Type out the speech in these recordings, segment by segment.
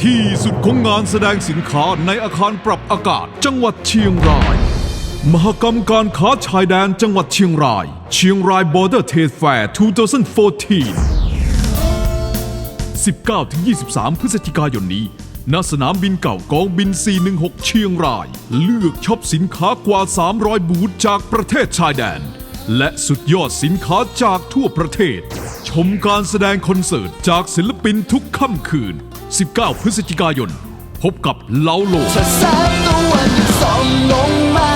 ที่สุดของงานแสดงสินค้าในอาคารปรับอากาศ จังหวัดเชียงราย มหกรรมการค้าชายแดนจังหวัดเชียงราย เชียงราย Border Trade Fair 2014 19-23 พฤศจิกายนนี้ ณ สนามบินเก่ากองบิน 416 เชียงราย เลือกช็อปสินค้ากว่า 300 บูธจากประเทศชายแดน และสุดยอดสินค้าจากทั่วประเทศ ชมการแสดงคอนเสิร์ตจากศิลปินทุกค่ำคืน 19 พฤศจิกายน พบกับเลาโลถ้าแสงตะวันยังส่องลงมา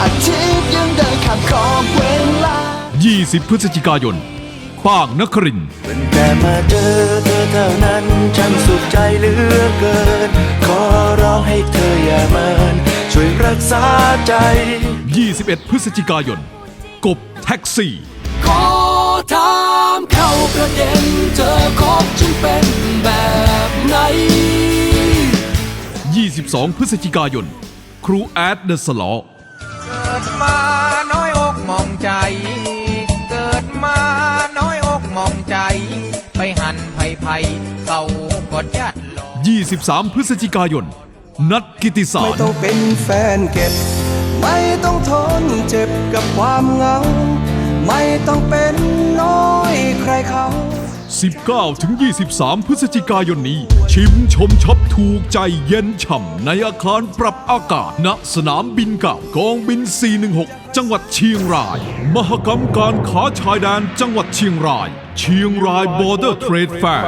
อาทิตย์ยังเดินข้ามขอบเวลา 20 พฤศจิกายน ป้างนครินทร์แต่มาเจอเธอเท่านั้นฉันสุขใจเหลือเกิน ขอร้องให้เธออย่าเมินช่วยรักษาใจ 21 พฤศจิกายน กบแท็กซี่ขอถามเข้า ประเด็นเธอคบฉันเป็นแบบไหน 22 พฤศจิกายน ครูแอดเดอะสลอเกิดมาน้อยอกมองใจ เกิดมาน้อยอกมองใจ ไปหันไผ่ไผ่เขากดยัดหลอก23 พฤศจิกายน นัดกิติสาไม่รต้องเป็นแฟนเก็บ ไม่ต้องทนเจ็บกับความเหงา ไม่ต้องเป็นน้อยใครเขา 19ถึง23 พฤศจิกายนนี้ ชิมชมช็อปถูกใจเย็นฉ่ำในอาคารปรับอากาศ ณ สนามบินเก่ากองบิน 416 จังหวัดเชียงราย มหกรรมการค้าชายแดนจังหวัดเชียงราย เชียงราย Border Trade Fair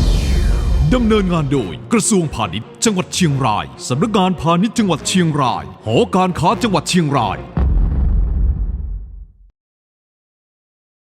2014ดำเนินงานโดยกระทรวงพาณิชย์จังหวัดเชียงราย สำนักงานพาณิชย์จังหวัดเชียงราย หอการค้าจังหวัดเชียงราย